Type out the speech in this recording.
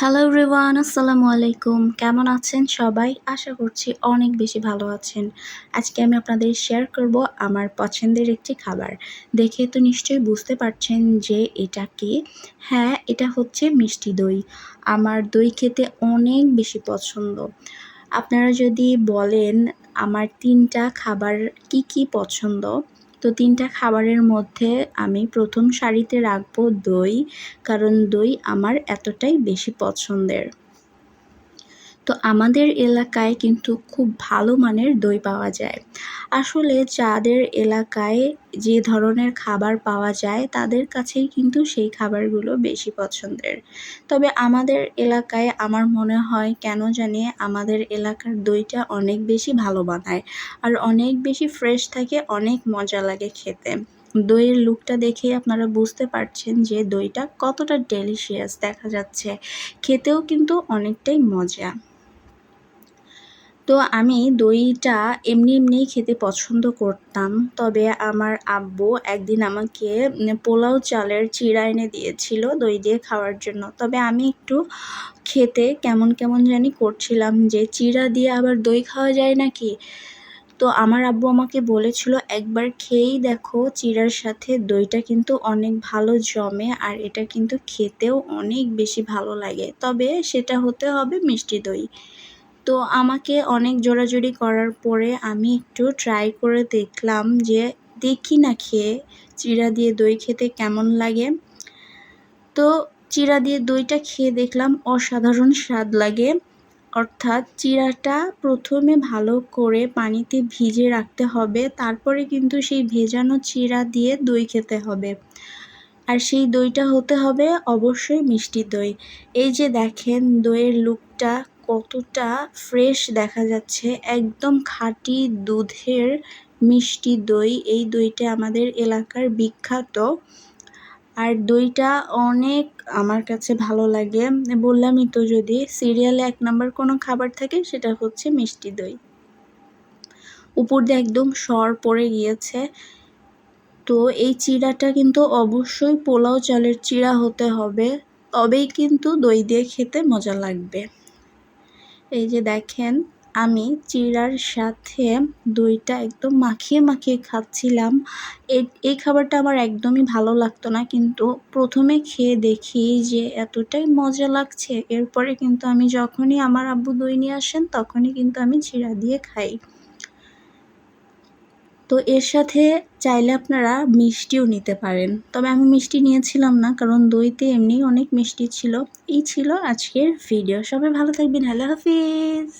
Hello Riwan আসসালামু আলাইকুম। কেমন আছেন সবাই? আশা করছি অনেক বেশি ভালো আছেন। আজকে আমি আপনাদের শেয়ার করব আমার পছন্দের একটি খাবার। দেখে তো নিশ্চয়ই বুঝতে পারছেন যে এটা কি। হ্যাঁ এটা হচ্ছে মিষ্টি দই। আমার দই খেতে অনেক বেশি পছন্দ। আপনারা যদি বলেন আমার তিনটা খাবার কি কি পছন্দ তো তিনটা খাবারের মধ্যে আমি প্রথম সারিতে রাখব দই, কারণ দই আমার এতটাই বেশি পছন্দের। তো আমাদের এলাকায় কিন্তু খুব ভালো মানের দই পাওয়া যায়। আসলে যাদের এলাকায় যে ধরনের খাবার পাওয়া যায়, তাদের কাছেই কিন্তু সেই খাবারগুলো বেশি পছন্দের। তবে আমাদের এলাকায় আমার মনে হয় কেন জানি আমাদের এলাকার দইটা অনেক বেশি ভালো বানায় আর অনেক বেশি ফ্রেশ থাকে, অনেক মজা লাগে খেতে। দইয়ের লুকটা দেখেই আপনারা বুঝতে পারছেন যে দইটা কতটা ডেলিশিয়াস দেখা যাচ্ছে। খেতেও কিন্তু অনেকটাই মজা। তো আমি দইটা এমনি এমনিই খেতে পছন্দ করতাম। তবে আমার আব্বু একদিন আমাকে পোলাও চালের চিড়া এনে দিয়েছিল দই দিয়ে খাওয়ার জন্য। তবে আমি একটু খেতে কেমন কেমন জানি করছিলাম যে, চিড়া দিয়ে আবার দই খাওয়া যায় নাকি? তো আমার আব্বু আমাকে বলেছিল, একবার খেয়েই দেখো চিড়ার সাথে দইটা কিন্তু অনেক ভালো জমে আর এটা কিন্তু খেতেও অনেক বেশি ভালো লাগে। তবে সেটা হতে হবে মিষ্টি দই। তো আমাকে অনেক জোরাজুরি করার পরে আমি একটু ট্রাই করে দেখলাম যে দেখি না খেয়ে চিড়া দিয়ে দই খেতে কেমন লাগে। তো চিড়া দিয়ে দইটা খেয়ে দেখলাম অসাধারণ স্বাদ লাগে। অর্থাৎ চিড়াটা প্রথমে ভালো করে পানিতে ভিজে রাখতে হবে, তারপরে কিন্তু সেই ভেজানো চিড়া দিয়ে দই খেতে হবে। আর সেই দইটা হতে হবে অবশ্যই মিষ্টি দই। এই যে দেখেন দইয়ের লুকটা কতটা ফ্রেশ দেখা যাচ্ছে, একদম খাঁটি দুধের মিষ্টি দই, এই দইটা আমাদের এলাকার বিখ্যাত। আর দইটা অনেক আমার কাছে ভালো লাগে। বললামই তো যদি, সিরিয়ালে এক নাম্বার কোনো খাবার থাকে সেটা হচ্ছে মিষ্টি দই। উপর দিয়ে একদম সর পড়ে গিয়েছে। তো এই চিড়াটা কিন্তু অবশ্যই পোলাও চালের চিড়া হতে হবে। তবেই কিন্তু দই দিয়ে খেতে মজা লাগবে। এই যে দেখেন, আমি চিড়ার সাথে দইটা একদম মাখিয়ে মাখিয়ে খাচ্ছিলাম। এই খাবারটা আমার একদমই ভালো লাগতো না, কিন্তু প্রথমে খেয়ে দেখি যে এতটাই মজা লাগছে। এরপরে কিন্তু আমি যখনই আমার আব্বু দই নিয়ে আসেন, তখনই কিন্তু আমি চিড়া দিয়ে খাই। তো এর সাথে চাইলে আপনারা মিষ্টিও নিতে পারেন। তবে আমি মিষ্টি নিয়েছিলাম না, কারণ দইতে এমনি অনেক মিষ্টি ছিল। এই ছিল আজকের ভিডিও সবাই ভালো থাকবেন। আল্লাহ হাফিজ।